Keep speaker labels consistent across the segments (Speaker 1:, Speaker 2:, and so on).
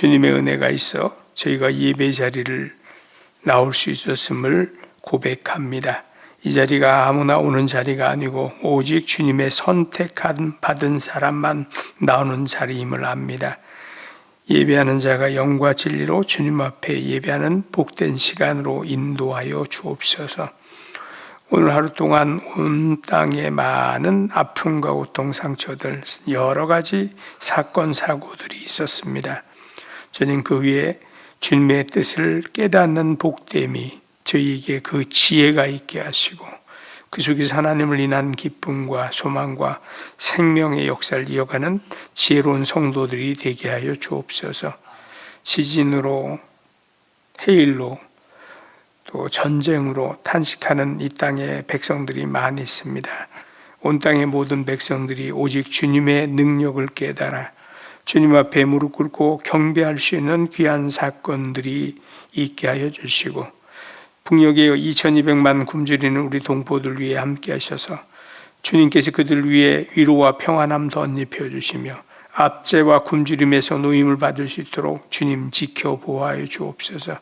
Speaker 1: 주님의 은혜가 있어 저희가 예배 자리를 나올 수 있었음을 고백합니다. 이 자리가 아무나 오는 자리가 아니고 오직 주님의 선택한 받은 사람만 나오는 자리임을 압니다. 예배하는 자가 영과 진리로 주님 앞에 예배하는 복된 시간으로 인도하여 주옵소서. 오늘 하루 동안 온 땅에 많은 아픔과 고통 상처들 여러 가지 사건 사고들이 있었습니다. 주님 그 위에 주님의 뜻을 깨닫는 복됨이 저희에게 그 지혜가 있게 하시고 그 속에서 하나님을 인한 기쁨과 소망과 생명의 역사를 이어가는 지혜로운 성도들이 되게 하여 주옵소서. 지진으로 해일로 또 전쟁으로 탄식하는 이 땅의 백성들이 많이 있습니다. 온 땅의 모든 백성들이 오직 주님의 능력을 깨달아 주님 앞에 무릎 꿇고 경배할 수 있는 귀한 사건들이 있게 하여 주시고 북녘에 2200만 굶주리는 우리 동포들 위해 함께 하셔서 주님께서 그들 위해 위로와 평안함 덧입혀 주시며 압제와 굶주림에서 노임을 받을 수 있도록 주님 지켜 보호하여 주옵소서.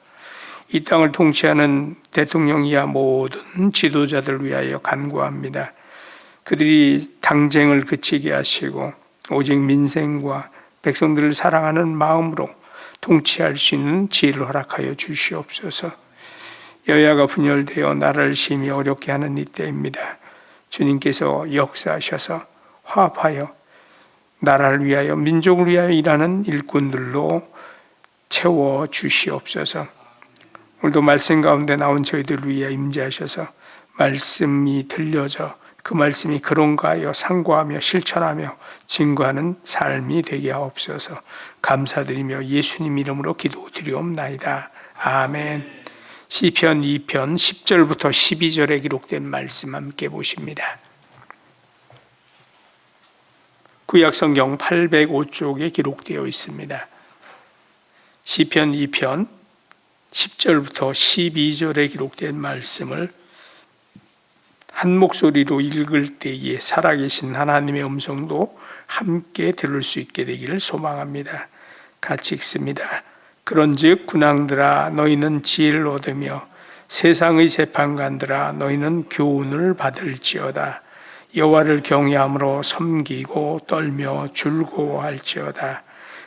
Speaker 1: 이 땅을 통치하는 대통령이야 모든 지도자들 위하여 간구합니다. 그들이 당쟁을 그치게 하시고 오직 민생과 백성들을 사랑하는 마음으로 통치할 수 있는 지혜를 허락하여 주시옵소서. 여야가 분열되어 나라를 심히 어렵게 하는 이 때입니다. 주님께서 역사하셔서 화합하여 나라를 위하여 민족을 위하여 일하는 일꾼들로 채워 주시옵소서. 오늘도 말씀 가운데 나온 저희들 위해 임재하셔서 말씀이 들려져 그 말씀이 그런가요? 상고하며 실천하며 증거하는 삶이 되게 하옵소서. 감사드리며 예수님 이름으로 기도드리옵나이다. 아멘. 시편 2편 10절부터 12절에 기록된 말씀 함께 보십니다. 구약성경 805쪽에 기록되어 있습니다. 시편 2편 10절부터 12절에 기록된 말씀을 한 목소리로 읽을 때에 살아계신 하나님의 음성도 함께 들을 수 있게 되기를 소망합니다. 같이 읽습니다. 그런즉 군왕들아 너희는 지혜를 얻으며 세상의 재판관들아 너희는 교훈을 받을지어다. 여호와를 경외함으로 섬기고 떨며 즐거워할지어다.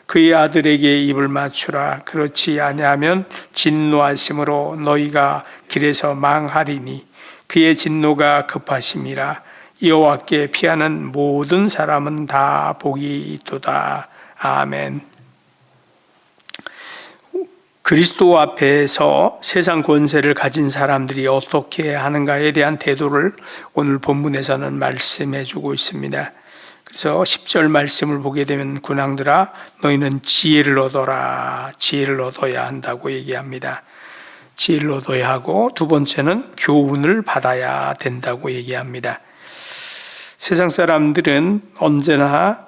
Speaker 1: 그의 아들에게 입을 맞추라. 그렇지 아니하면 진노하심으로 너희가 길에서 망하리니 그의 진노가 급하심이라 여호와께 피하는 모든 사람은 다 복이 있도다. 아멘. 그리스도 앞에서 세상 권세를 가진 사람들이 어떻게 하는가에 대한 태도를 오늘 본문에서는 말씀해 주고 있습니다. 그래서 10절 말씀을 보게 되면 군왕들아 너희는 지혜를 얻어라. 지혜를 얻어야 한다고 얘기합니다. 진로 를얻야 하고 두 번째는 교훈을 받아야 된다고 얘기합니다. 세상 사람들은 언제나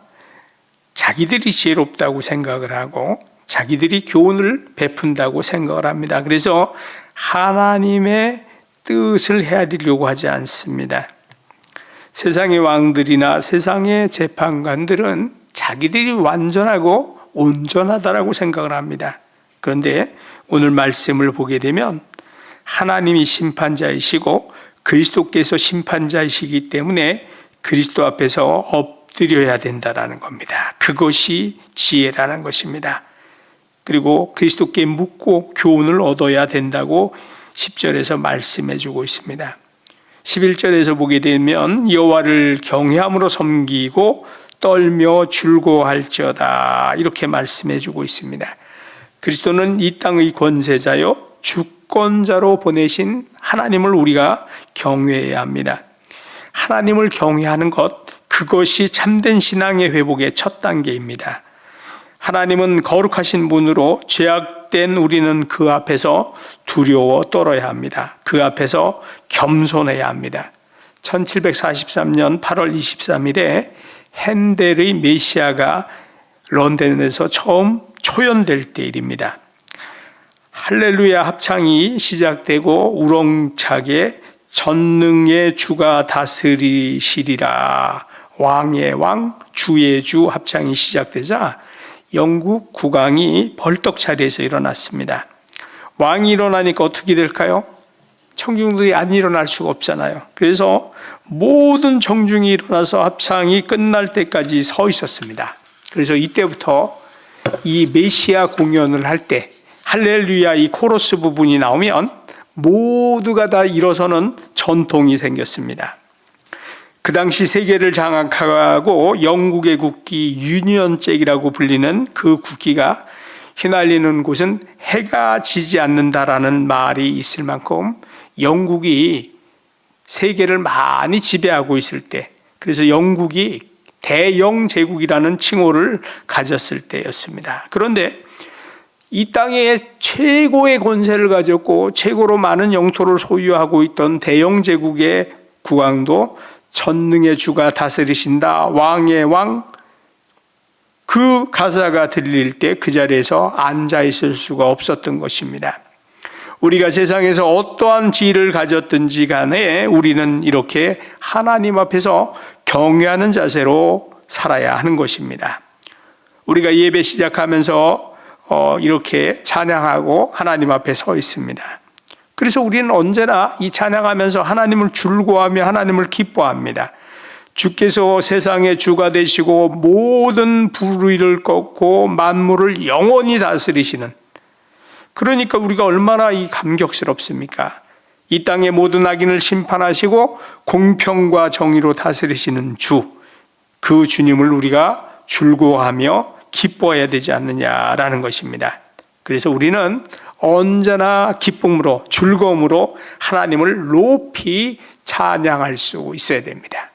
Speaker 1: 자기들이 지혜롭다고 생각을 하고 자기들이 교훈을 베푼다고 생각을 합니다. 그래서 하나님의 뜻을 헤아리려고 하지 않습니다. 세상의 왕들이나 세상의 재판관들은 자기들이 완전하고 온전하다라고 생각을 합니다. 그런데 오늘 말씀을 보게 되면 하나님이 심판자이시고 그리스도께서 심판자이시기 때문에 그리스도 앞에서 엎드려야 된다라는 겁니다. 그것이 지혜라는 것입니다. 그리고 그리스도께 묻고 교훈을 얻어야 된다고 10절에서 말씀해 주고 있습니다. 11절에서 보게 되면 여호와를 경외함으로 섬기고 떨며 즐거워할지어다 이렇게 말씀해 주고 있습니다. 그리스도는 이 땅의 권세자요 주권자로 보내신 하나님을 우리가 경외해야 합니다. 하나님을 경외하는 것 그것이 참된 신앙의 회복의 첫 단계입니다. 하나님은 거룩하신 분으로 죄악된 우리는 그 앞에서 두려워 떨어야 합니다. 그 앞에서 겸손해야 합니다. 1743년 8월 23일에 핸델의 메시아가 런던에서 처음 초연될 때 일입니다. 할렐루야 합창이 시작되고 우렁차게 전능의 주가 다스리시리라 왕의 왕 주의 주 합창이 시작되자 영국 국왕이 벌떡 자리에서 일어났습니다. 왕이 일어나니까 어떻게 될까요? 청중들이 안 일어날 수가 없잖아요. 그래서 모든 청중이 일어나서 합창이 끝날 때까지 서 있었습니다. 그래서 이때부터 이 메시아 공연을 할 때 할렐루야 이 코러스 부분이 나오면 모두가 다 일어서는 전통이 생겼습니다. 그 당시 세계를 장악하고 영국의 국기 유니언잭이라고 불리는 그 국기가 휘날리는 곳은 해가 지지 않는다라는 말이 있을 만큼 영국이 세계를 많이 지배하고 있을 때 그래서 영국이 대영 제국이라는 칭호를 가졌을 때였습니다. 그런데 이 땅에 최고의 권세를 가졌고 최고로 많은 영토를 소유하고 있던 대영 제국의 국왕도 전능의 주가 다스리신다 왕의 왕 그 가사가 들릴 때 그 자리에서 앉아 있을 수가 없었던 것입니다. 우리가 세상에서 어떠한 지위를 가졌든지 간에 우리는 이렇게 하나님 앞에서 경외하는 자세로 살아야 하는 것입니다. 우리가 예배 시작하면서 어, 이렇게 찬양하고 하나님 앞에 서 있습니다. 그래서 우리는 언제나 이 찬양하면서 하나님을 줄고하며 하나님을 기뻐합니다. 주께서 세상의 주가 되시고 모든 불의를 꺾고 만물을 영원히 다스리시는 그러니까 우리가 얼마나 이 감격스럽습니까? 이 땅의 모든 악인을 심판하시고 공평과 정의로 다스리시는 주, 그 주님을 우리가 즐거워하며 기뻐해야 되지 않느냐라는 것입니다. 그래서 우리는 언제나 기쁨으로, 즐거움으로 하나님을 높이 찬양할 수 있어야 됩니다.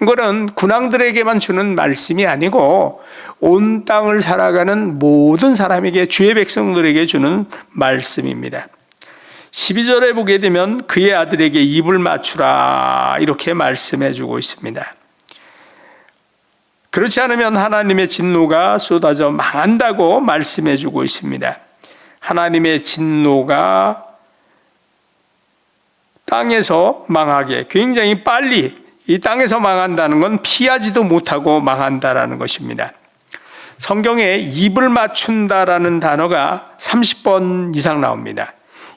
Speaker 1: 이거는 군왕들에게만 주는 말씀이 아니고 온 땅을 살아가는 모든 사람에게 주의 백성들에게 주는 말씀입니다. 12절에 보게 되면 그의 아들에게 입을 맞추라 이렇게 말씀해 주고 있습니다. 그렇지 않으면 하나님의 진노가 쏟아져 망한다고 말씀해 주고 있습니다. 하나님의 진노가 땅에서 망하게 굉장히 빨리 이 땅에서 망한다는 건 피하지도 못하고 망한다라는 것입니다. 성경에 입을 맞춘다라는 단어가 30번 이상 나옵니다.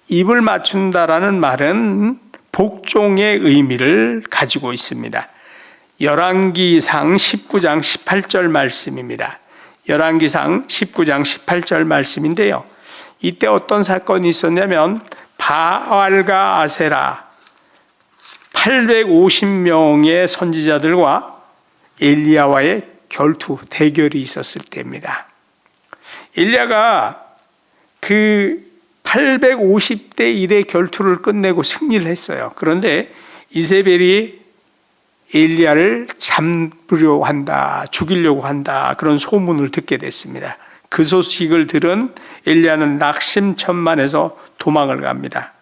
Speaker 1: 입을 맞춘다라는 말은 복종의 의미를 가지고 있습니다. 열왕기상 19장 18절 말씀입니다. 열왕기상 19장 18절 말씀인데요. 이때 어떤 사건이 있었냐면 바알과 아세라 850명의 선지자들과 엘리야와의 결투 대결이 있었을 때입니다. 엘리야가 그 850대 1의 결투를 끝내고 승리를 했어요. 그런데 이세벨이 엘리야를 잡으려 고 한다, 죽이려고 한다 그런 소문을 듣게 됐습니다. 그 소식을 들은 엘리야는 낙심천만해서 도망을 갑니다.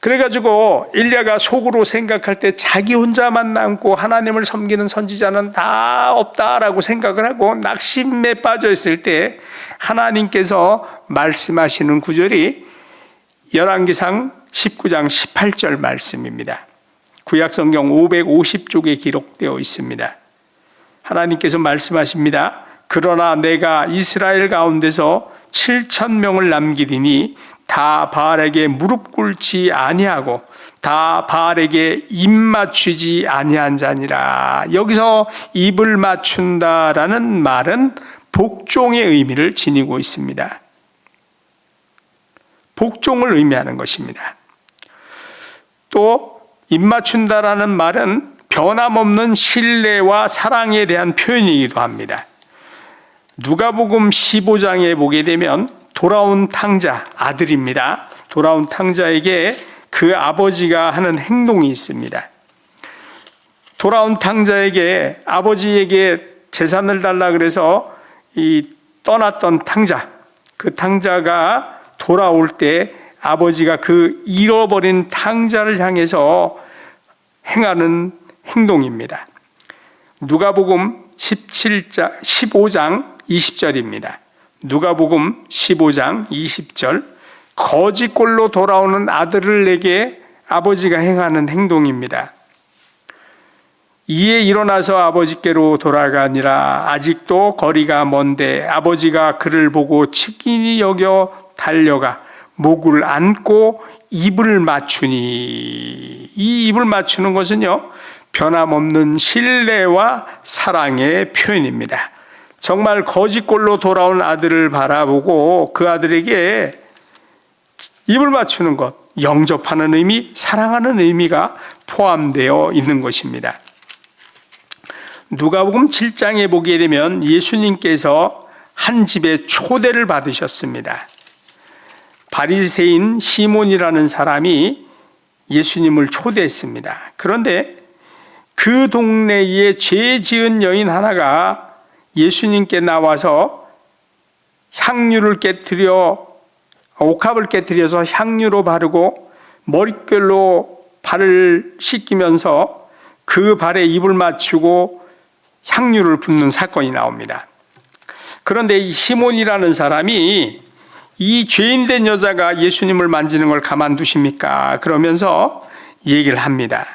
Speaker 1: 그래가지고 엘리야가 속으로 생각할 때 자기 혼자만 남고 하나님을 섬기는 선지자는 다 없다라고 생각을 하고 낙심에 빠져 있을 때 하나님께서 말씀하시는 구절이 열왕기상 19장 18절 말씀입니다. 구약 성경 550쪽에 기록되어 있습니다. 하나님께서 말씀하십니다. 그러나 내가 이스라엘 가운데서 7천 명을 남기리니 다 바알에게 무릎 꿇지 아니하고 다 바알에게 입 맞추지 아니한 자니라. 여기서 입을 맞춘다라는 말은 복종의 의미를 지니고 있습니다. 복종을 의미하는 것입니다. 또 입맞춘다라는 말은 변함없는 신뢰와 사랑에 대한 표현이기도 합니다. 누가복음 15장에 보게 되면 돌아온 탕자 아들입니다. 돌아온 탕자에게 그 아버지가 하는 행동이 있습니다. 돌아온 탕자에게 아버지에게 재산을 달라 그래서 이 떠났던 탕자, 그 탕자가 돌아올 때 아버지가 그 잃어버린 탕자를 향해서 행하는 행동입니다. 누가복음 17장 15장 20절입니다. 누가복음 15장 20절 거지꼴로 돌아오는 아들을 내게 아버지가 행하는 행동입니다. 이에 일어나서 아버지께로 돌아가니라 아직도 거리가 먼데 아버지가 그를 보고 측근이 여겨 달려가 목을 안고 입을 맞추니 이 입을 맞추는 것은요 변함없는 신뢰와 사랑의 표현입니다. 정말 거지꼴로 돌아온 아들을 바라보고 그 아들에게 입을 맞추는 것, 영접하는 의미, 사랑하는 의미가 포함되어 있는 것입니다. 누가복음 7장에 보게 되면 예수님께서 한 집에 초대를 받으셨습니다. 바리새인 시몬이라는 사람이 예수님을 초대했습니다. 그런데 그 동네에 죄 지은 여인 하나가 예수님께 나와서 향유를 깨뜨려 옥합을 깨뜨려서 향유로 바르고 머릿결로 발을 씻기면서 그 발에 입을 맞추고 향유를 붓는 사건이 나옵니다. 그런데 이 시몬이라는 사람이 이 죄인된 여자가 예수님을 만지는 걸 가만두십니까? 그러면서 얘기를 합니다.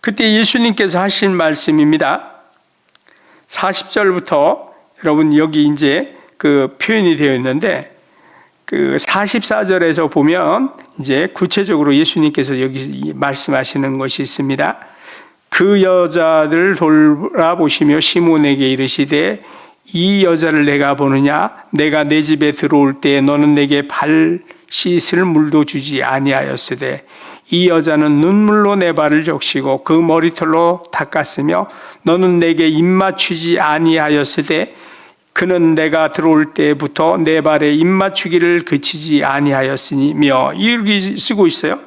Speaker 1: 그때 예수님께서 하신 말씀입니다. 40절부터 여러분 여기 이제 그 표현이 되어 있는데 그 44절에서 보면 이제 구체적으로 예수님께서 여기 말씀하시는 것이 있습니다. 그 여자를 돌아보시며 시몬에게 이르시되 이 여자를 내가 보느냐 내가 내 집에 들어올 때 너는 내게 발 씻을 물도 주지 아니하였으되 이 여자는 눈물로 내 발을 적시고 그 머리털로 닦았으며 너는 내게 입맞추지 아니하였으되 그는 내가 들어올 때부터 내 발에 입맞추기를 그치지 아니하였으니며 이렇게 쓰고 있어요.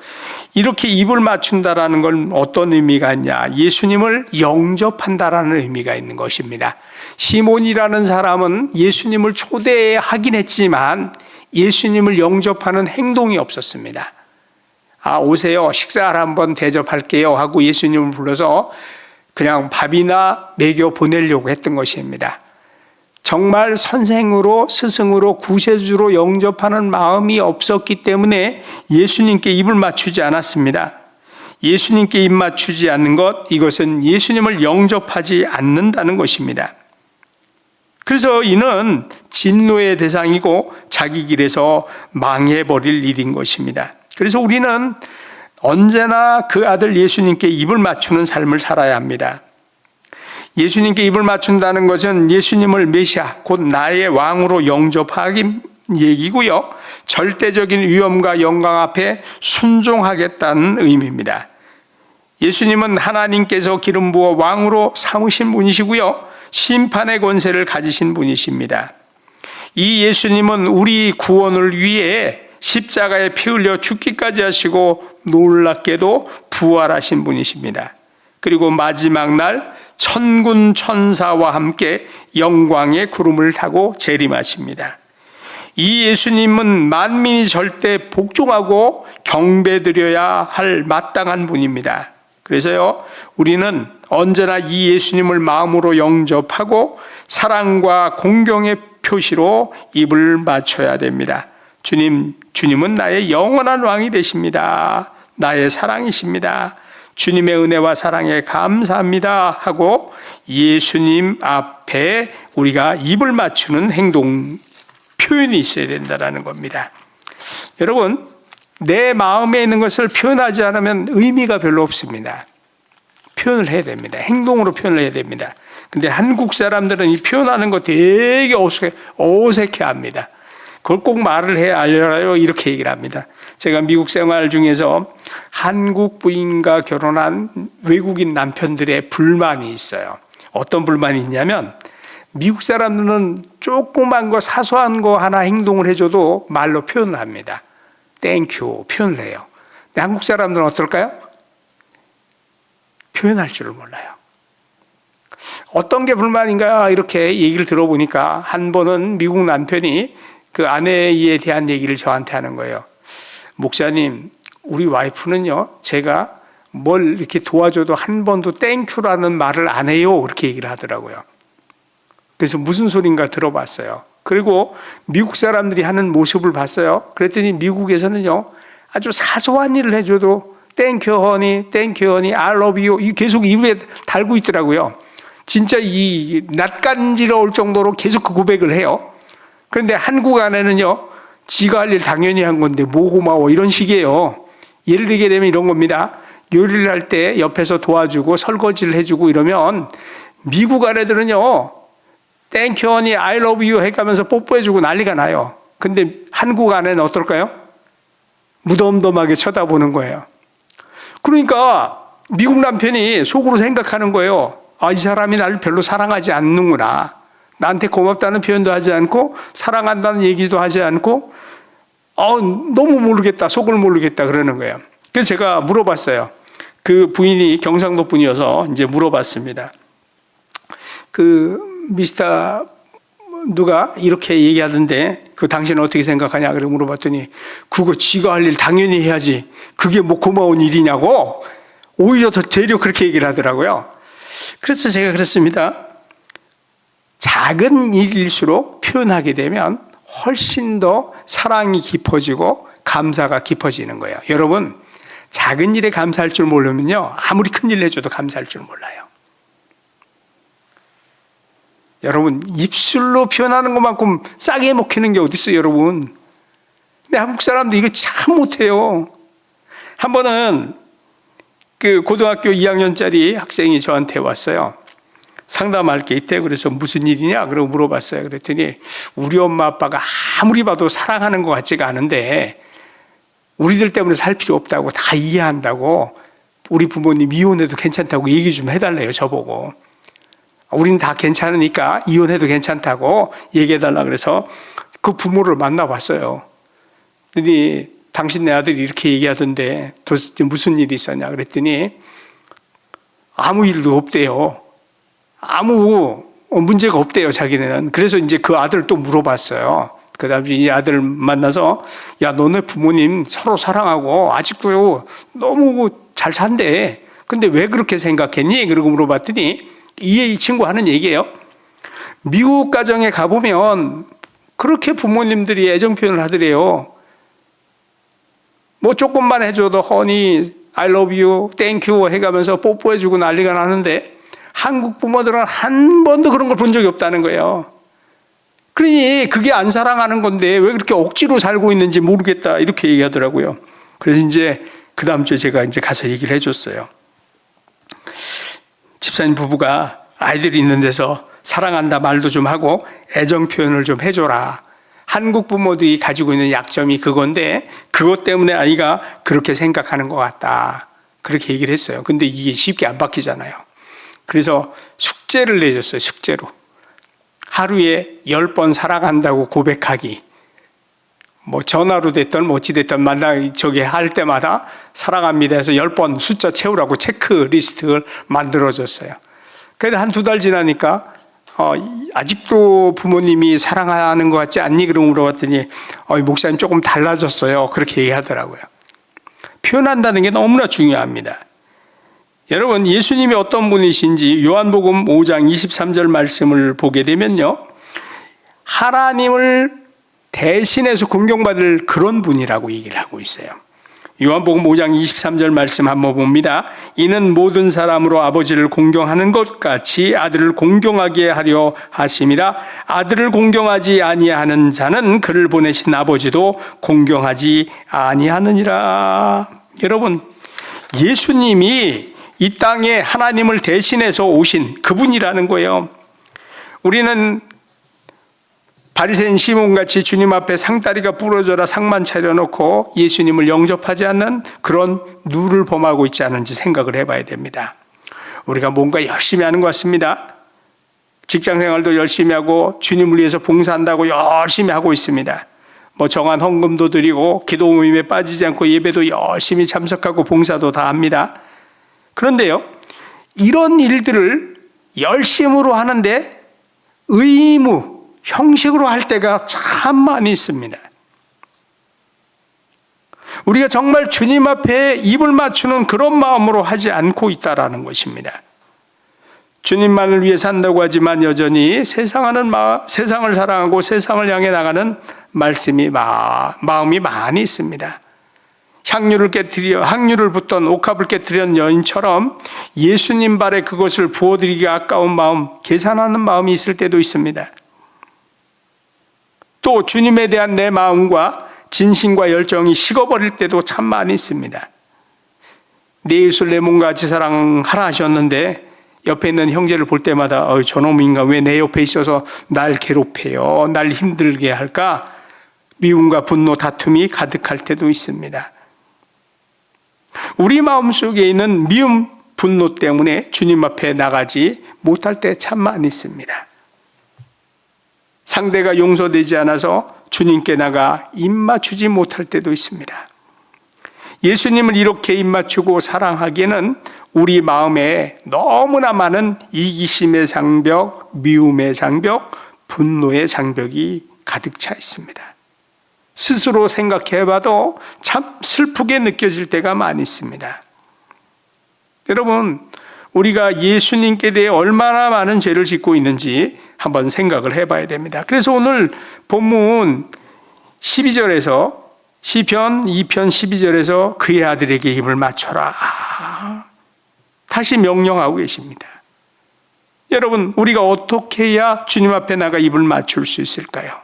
Speaker 1: 이렇게 입을 맞춘다라는 건 어떤 의미가 있냐? 예수님을 영접한다라는 의미가 있는 것입니다. 시몬이라는 사람은 예수님을 초대하긴 했지만 예수님을 영접하는 행동이 없었습니다. 아, 오세요. 식사를 한번 대접할게요. 하고 예수님을 불러서 그냥 밥이나 먹여 보내려고 했던 것입니다. 정말 선생으로 스승으로 구세주로 영접하는 마음이 없었기 때문에 예수님께 입을 맞추지 않았습니다. 예수님께 입 맞추지 않는 것, 이것은 예수님을 영접하지 않는다는 것입니다. 그래서 이는 진노의 대상이고 자기 길에서 망해버릴 일인 것입니다. 그래서 우리는 언제나 그 아들 예수님께 입을 맞추는 삶을 살아야 합니다. 예수님께 입을 맞춘다는 것은 예수님을 메시아, 곧 나의 왕으로 영접하기 얘기고요. 절대적인 위험과 영광 앞에 순종하겠다는 의미입니다. 예수님은 하나님께서 기름 부어 왕으로 삼으신 분이시고요. 심판의 권세를 가지신 분이십니다. 이 예수님은 우리 구원을 위해 십자가에 피 흘려 죽기까지 하시고 놀랍게도 부활하신 분이십니다. 그리고 마지막 날 천군 천사와 함께 영광의 구름을 타고 재림하십니다. 이 예수님은 만민이 절대 복종하고 경배드려야 할 마땅한 분입니다. 그래서요, 우리는 언제나 이 예수님을 마음으로 영접하고 사랑과 공경의 표시로 입을 맞춰야 됩니다. 주님, 주님은 나의 영원한 왕이 되십니다. 나의 사랑이십니다. 주님의 은혜와 사랑에 감사합니다 하고 예수님 앞에 우리가 입을 맞추는 행동 표현이 있어야 된다는 겁니다. 여러분, 내 마음에 있는 것을 표현하지 않으면 의미가 별로 없습니다. 표현을 해야 됩니다. 행동으로 표현을 해야 됩니다. 근데 한국 사람들은 이 표현하는 거 되게 어색해, 어색해 합니다. 그걸 꼭 말을 해 알려요. 이렇게 얘기를 합니다. 제가 미국 생활 중에서 한국 부인과 결혼한 외국인 남편들의 불만이 있어요. 어떤 불만이 있냐면 미국 사람들은 조그만 거 사소한 거 하나 행동을 해줘도 말로 표현을 합니다. 땡큐 표현을 해요. 한국 사람들은 어떨까요? 표현할 줄을 몰라요. 어떤 게 불만인가 이렇게 얘기를 들어보니까 한 번은 미국 남편이 그 아내에 대한 얘기를 저한테 하는 거예요. 목사님, 우리 와이프는요, 제가 뭘 이렇게 도와줘도 한 번도 땡큐라는 말을 안 해요. 그렇게 얘기를 하더라고요. 그래서 무슨 소린가 들어봤어요. 그리고 미국 사람들이 하는 모습을 봤어요. 그랬더니 미국에서는요, 아주 사소한 일을 해줘도 땡큐 허니, 땡큐 허니, 알 l 비오 계속 입에 달고 있더라고요. 진짜 이 낯간지러울 정도로 계속 그 고백을 해요. 그런데 한국 안에는요, 지가 할 일 당연히 한 건데 뭐 고마워 이런 식이에요. 예를 들게 되면 이런 겁니다. 요리를 할 때 옆에서 도와주고 설거지를 해주고 이러면 미국 아래들은요 땡큐 언니 I love you 해가면서 뽀뽀해주고 난리가 나요. 근데 한국 안에는 어떨까요? 무덤덤하게 쳐다보는 거예요. 그러니까 미국 남편이 속으로 생각하는 거예요. 아, 이 사람이 나를 별로 사랑하지 않는구나. 나한테 고맙다는 표현도 하지 않고 사랑한다는 얘기도 하지 않고 어, 너무 모르겠다 속을 모르겠다 그러는 거예요. 그래서 제가 물어봤어요. 그 부인이 경상도 분이어서 이제 물어봤습니다. 그 미스터 누가 이렇게 얘기하던데 그 당신은 어떻게 생각하냐 그래 물어봤더니 그거 지가 할 일 당연히 해야지 그게 뭐 고마운 일이냐고 오히려 더 되려 그렇게 얘기를 하더라고요. 그래서 제가 그랬습니다. 작은 일일수록 표현하게 되면 훨씬 더 사랑이 깊어지고 감사가 깊어지는 거예요. 여러분, 작은 일에 감사할 줄 모르면요. 아무리 큰 일 해줘도 감사할 줄 몰라요. 여러분, 입술로 표현하는 것만큼 싸게 먹히는 게 어딨어요, 여러분. 근데 한국 사람들 이거 참 못해요. 한 번은 그 고등학교 2학년짜리 학생이 저한테 왔어요. 상담할 게 있대. 그래서 무슨 일이냐? 그러고 물어봤어요. 그랬더니 우리 엄마 아빠가 아무리 봐도 사랑하는 것 같지가 않은데 우리들 때문에 살 필요 없다고 다 이해한다고 우리 부모님 이혼해도 괜찮다고 얘기 좀 해달래요. 저보고. 우리는 다 괜찮으니까 이혼해도 괜찮다고 얘기해달라 그래서 그 부모를 만나봤어요. 그랬더니 당신 내 아들이 이렇게 얘기하던데 도대체 무슨 일이 있었냐 그랬더니 아무 일도 없대요. 아무 어, 문제가 없대요, 자기네는. 그래서 이제 그 아들을 또 물어봤어요. 그 다음에 이 아들 만나서, 야, 너네 부모님 서로 사랑하고 아직도 너무 잘 산대. 근데 왜 그렇게 생각했니? 그러고 물어봤더니, 이에 이 친구 하는 얘기예요. 미국 가정에 가보면 그렇게 부모님들이 애정 표현을 하더래요. 뭐 조금만 해줘도 허니, I love you, thank you 해가면서 뽀뽀해주고 난리가 나는데 한국 부모들은 한 번도 그런 걸 본 적이 없다는 거예요. 그러니 그게 안 사랑하는 건데 왜 그렇게 억지로 살고 있는지 모르겠다 이렇게 얘기하더라고요. 그래서 이제 그 다음 주에 제가 이제 가서 얘기를 해줬어요. 집사님 부부가 아이들이 있는 데서 사랑한다 말도 좀 하고 애정 표현을 좀 해줘라. 한국 부모들이 가지고 있는 약점이 그건데 그것 때문에 아이가 그렇게 생각하는 것 같다. 그렇게 얘기를 했어요. 근데 이게 쉽게 안 바뀌잖아요. 그래서 숙제를 내줬어요. 숙제로. 하루에 열 번 사랑한다고 고백하기. 뭐 전화로 됐던 뭐 어찌 됐든 만나 저기 할 때마다 사랑합니다 해서 열 번 숫자 채우라고 체크 리스트를 만들어 줬어요. 그래도 한 두 달 지나니까 어, 아직도 부모님이 사랑하는 것 같지 않니? 그런고 물어봤더니 어, 목사님 조금 달라졌어요. 그렇게 얘기하더라고요. 표현한다는 게 너무나 중요합니다. 여러분, 예수님이 어떤 분이신지 요한복음 5장 23절 말씀을 보게 되면요. 하나님을 대신해서 공경받을 그런 분이라고 얘기를 하고 있어요. 요한복음 5장 23절 말씀 한번 봅니다. 이는 모든 사람으로 아버지를 공경하는 것 같이 아들을 공경하게 하려 하심이라 아들을 공경하지 아니하는 자는 그를 보내신 아버지도 공경하지 아니하느니라. 여러분 예수님이 이 땅에 하나님을 대신해서 오신 그분이라는 거예요. 우리는 바리새인 시몬 같이 주님 앞에 상다리가 부러져라 상만 차려놓고 예수님을 영접하지 않는 그런 누를 범하고 있지 않은지 생각을 해봐야 됩니다. 우리가 뭔가 열심히 하는 것 같습니다. 직장 생활도 열심히 하고 주님을 위해서 봉사한다고 열심히 하고 있습니다. 뭐 정한 헌금도 드리고 기도 모임에 빠지지 않고 예배도 열심히 참석하고 봉사도 다 합니다. 그런데요, 이런 일들을 열심으로 하는데 의무, 형식으로 할 때가 참 많이 있습니다. 우리가 정말 주님 앞에 입을 맞추는 그런 마음으로 하지 않고 있다라는 것입니다. 주님만을 위해 산다고 하지만 여전히 세상하는 마, 세상을 사랑하고 세상을 향해 나가는 말씀이 마, 마음이 많이 있습니다. 향유를 깨뜨려 향유를 붙던 옥합을 깨뜨린 여인처럼 예수님 발에 그것을 부어드리기 아까운 마음, 계산하는 마음이 있을 때도 있습니다. 또 주님에 대한 내 마음과 진심과 열정이 식어버릴 때도 참 많이 있습니다. 내 예술 내 몸과 같 사랑하라 하셨는데 옆에 있는 형제를 볼 때마다 어, 저놈인가 왜 내 옆에 있어서 날 괴롭혀요? 날 힘들게 할까? 미움과 분노, 다툼이 가득할 때도 있습니다. 우리 마음속에 있는 미움, 분노 때문에 주님 앞에 나가지 못할 때 참 많이 있습니다. 상대가 용서되지 않아서 주님께 나가 입맞추지 못할 때도 있습니다. 예수님을 이렇게 입맞추고 사랑하기에는 우리 마음에 너무나 많은 이기심의 장벽, 미움의 장벽, 분노의 장벽이 가득 차 있습니다. 스스로 생각해봐도 참 슬프게 느껴질 때가 많이 있습니다. 여러분, 우리가 예수님께 대해 얼마나 많은 죄를 짓고 있는지 한번 생각을 해봐야 됩니다. 그래서 오늘 본문 12절에서 시편 2편 12절에서 그의 아들에게 입을 맞춰라. 다시 명령하고 계십니다. 여러분, 우리가 어떻게 해야 주님 앞에 나가 입을 맞출 수 있을까요?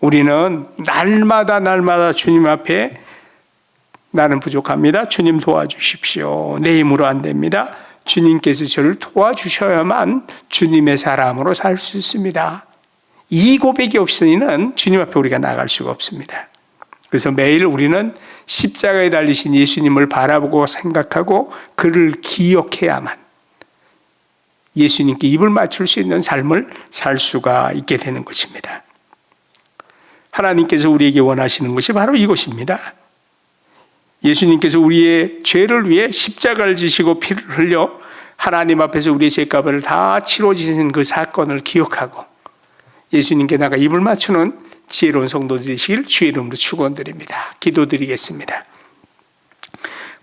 Speaker 1: 우리는 날마다 날마다 주님 앞에 나는 부족합니다. 주님 도와주십시오. 내 힘으로 안 됩니다. 주님께서 저를 도와주셔야만 주님의 사람으로 살 수 있습니다. 이 고백이 없으니는 주님 앞에 우리가 나갈 수가 없습니다. 그래서 매일 우리는 십자가에 달리신 예수님을 바라보고 생각하고 그를 기억해야만 예수님께 입을 맞출 수 있는 삶을 살 수가 있게 되는 것입니다. 하나님께서 우리에게 원하시는 것이 바로 이것입니다. 예수님께서 우리의 죄를 위해 십자가를 지시고 피를 흘려 하나님 앞에서 우리의 죄값을 다 치러지신 그 사건을 기억하고 예수님께 나가 입을 맞추는 지혜로운 성도들이시길 주의 이름으로 축원드립니다. 기도드리겠습니다.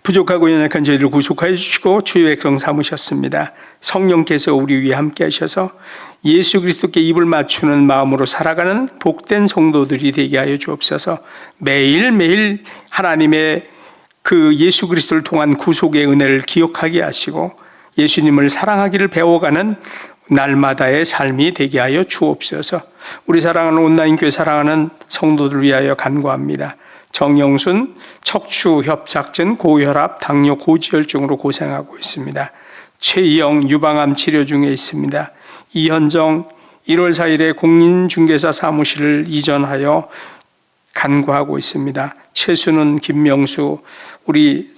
Speaker 1: 부족하고 연약한 저희를 구속하여 주시고 주의 백성 삼으셨습니다. 성령께서 우리 위에 함께 하셔서 예수 그리스도께 입을 맞추는 마음으로 살아가는 복된 성도들이 되게 하여 주옵소서. 매일매일 하나님의 그 예수 그리스도를 통한 구속의 은혜를 기억하게 하시고 예수님을 사랑하기를 배워가는 날마다의 삶이 되게 하여 주옵소서. 우리 사랑하는 온라인 교회 사랑하는 성도들 을 위하여 간구합니다. 정영순 척추 협착증 고혈압 당뇨 고지혈증으로 고생하고 있습니다. 최이영 유방암 치료 중에 있습니다. 이현정 1월 4일에 공인중개사 사무실을 이전하여 간구하고 있습니다. 최수는 김명수 우리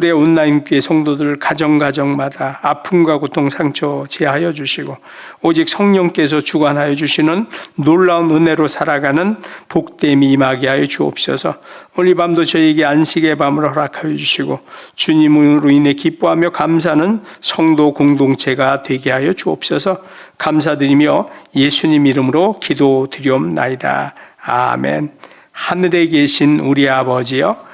Speaker 1: 둘의 온라인 교회 성도들 가정 가정마다 아픔과 고통 상처 제하여 주시고 오직 성령께서 주관하여 주시는 놀라운 은혜로 살아가는 복됨이 임하게 하여 주옵소서. 오늘 밤도 저희에게 안식의 밤을 허락하여 주시고 주님으로 인해 기뻐하며 감사는 성도 공동체가 되게 하여 주옵소서. 감사드리며 예수님 이름으로 기도드리옵나이다. 아멘. 하늘에 계신 우리 아버지여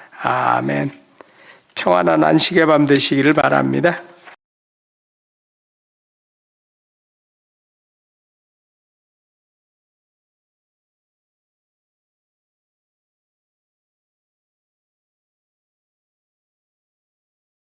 Speaker 1: 아멘. 평안한 안식의 밤 되시기를 바랍니다.